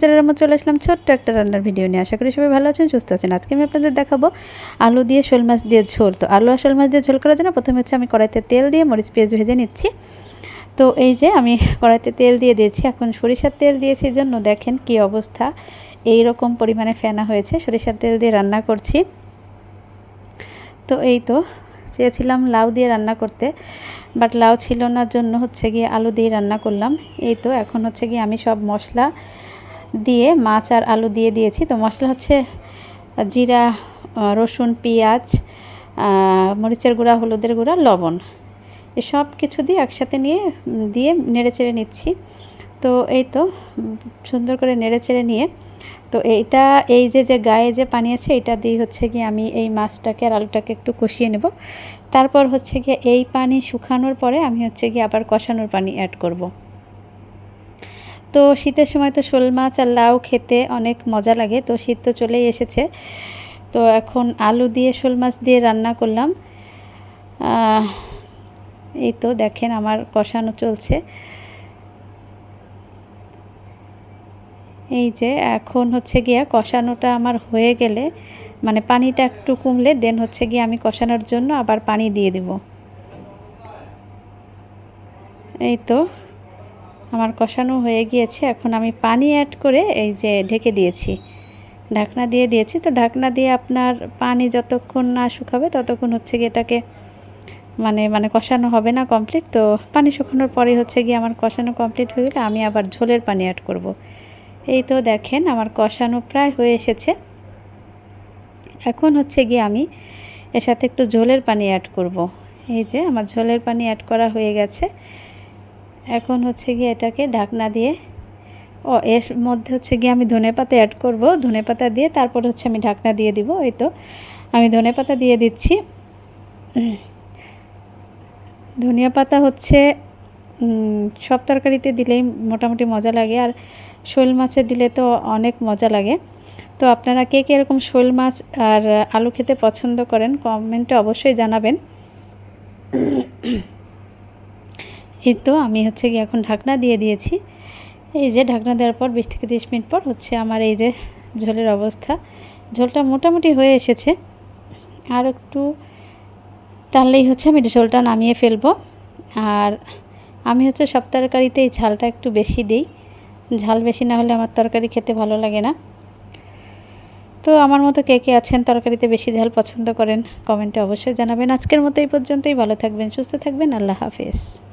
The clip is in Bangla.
যারা আমরা চলে আসলাম ছোট্ট একটা রান্নার ভিডিও নিয়ে। আশা করি সবাই ভালো আছেন, সুস্থ আছেন। আজকে আমি আপনাদের দেখাবো আলু দিয়ে শোল মাছ দিয়ে ঝোল। তো আলু আর শোল মাছ দিয়ে ঝোল করার জন্য প্রথমে হচ্ছে আমি কড়াইতে তেল দিয়ে মরিচ, পেঁয়াজ ভেজে নিচ্ছি। তো এই যে আমি কড়াইতে তেল দিয়ে দিয়েছি, এখন সরিষার তেল দিয়েছি জন্য দেখেন কি অবস্থা। এই রকম পরিমাণে ফেনা হয়েছে, সরিষার তেল দিয়ে রান্না করছি। তো এই তো চেয়েছিলাম লাউ দিয়ে রান্না করতে, বাট লাউ ছিল না, জন্য হচ্ছে গিয়ে আলু দিয়ে রান্না করলাম। এই তো এখন হচ্ছে গিয়ে আমি সব মশলা দিয়ে মাছ আর আলু দিয়ে দিয়েছি। তো মশলা হচ্ছে জিরা রসুন, পেঁয়াজ মরিচের গুঁড়া, হলুদের গুঁড়া, লবণ। এ সব কিছু দিয়ে একসাথে নিয়ে দিয়ে নেড়ে চেড়ে নিচ্ছি। তো এই তো সুন্দর করে নেড়ে চেড়ে নিয়ে। তো এইটা, এই যে যে গায়ে যে পানি আছে এটা দিয়ে হচ্ছে গিয়ে আমি এই মাছটাকে আর আলুটাকে একটু কষিয়ে নেব। তারপর হচ্ছে গিয়ে এই পানি শুকানোর পরে আমি হচ্ছে গিয়ে আবার কষানোর পানি অ্যাড করব। তো শীতের সময় তো শোল মাছ আর লাউ খেতে অনেক মজা লাগে, তো শীত তো চলেই এসেছে। তো এখন আলু দিয়ে শোল মাছ দিয়ে রান্না করলাম। এই তো দেখেন আমার কষানো চলছে। এই যে এখন হচ্ছে গিয়া কষানোটা আমার হয়ে গেলে মানে পানিটা একটু কমলে দেন হচ্ছে গিয়ে আমি কষানোর জন্য আবার পানি দিয়ে দেব। এই তো আমার কষানো হয়ে গিয়েছে। এখন আমি পানি অ্যাড করে এই যে ঢেকে দিয়েছি। ঢাকনা দিয়ে দিয়েছি। তো ঢাকনা দিয়ে আপনার পানি যতক্ষণ না শুকাবে ততক্ষণ হচ্ছে গিয়ে এটাকে মানে মানে কষানো হবে না কমপ্লিট তো পানি শুকানোর পরে হচ্ছে গিয়ে আমার কষানো কমপ্লিট হয়ে গেলে আমি আবার ঝোলের পানি অ্যাড করব। এই তো দেখেন আমার কষানো প্রায় হয়ে এসেছে। এখন হচ্ছে গিয়ে আমি এর সাথে একটু ঝোলের পানি অ্যাড করব। এই যে আমার ঝোলের পানি অ্যাড করা হয়ে গেছে। এখন হচ্ছে গিয়ে এটাকে ঢাকনা দিয়ে, ও, এর মধ্যে হচ্ছে গিয়ে আমি ধনে পাতা অ্যাড করব। ধনে পাতা দিয়ে তারপর হচ্ছে আমি ঢাকনা দিয়ে দিব, এই তো। আমি ধনে পাতা দিয়ে দিচ্ছি। ধনিয়া পাতা হচ্ছে সব তরকারিতে দিলেই মোটামুটি মজা লাগে, আর শোল মাছে দিলে তো অনেক মজা লাগে। তো আপনারা কে কে এরকম শোল মাছ আর আলু খেতে পছন্দ করেন, কমেন্টে অবশ্যই জানাবেন। এই তো আমি হচ্ছে গিয়ে এখন ঢাকনা দিয়ে দিয়েছি। এই যে ঢাকনা দেওয়ার পর বিশ থেকে তিরিশ মিনিট পর হচ্ছে আমার এই যে ঝোলের অবস্থা। ঝোলটা মোটামুটি হয়ে এসেছে। আর একটু টানলেই হচ্ছে আমি ঝোলটা নামিয়ে ফেলব। আর আমি হচ্ছে সব তরকারিতে এই ঝালটা একটু বেশি দিই। ঝাল বেশি না হলে আমার তরকারি খেতে ভালো লাগে না। তো আমার মতো কে কে আছেন তরকারিতে বেশি ঝাল পছন্দ করেন, কমেন্টে অবশ্যই জানাবেন। আজকের মতো এই পর্যন্তই। ভালো থাকবেন, সুস্থ থাকবেন। আল্লাহ হাফেজ।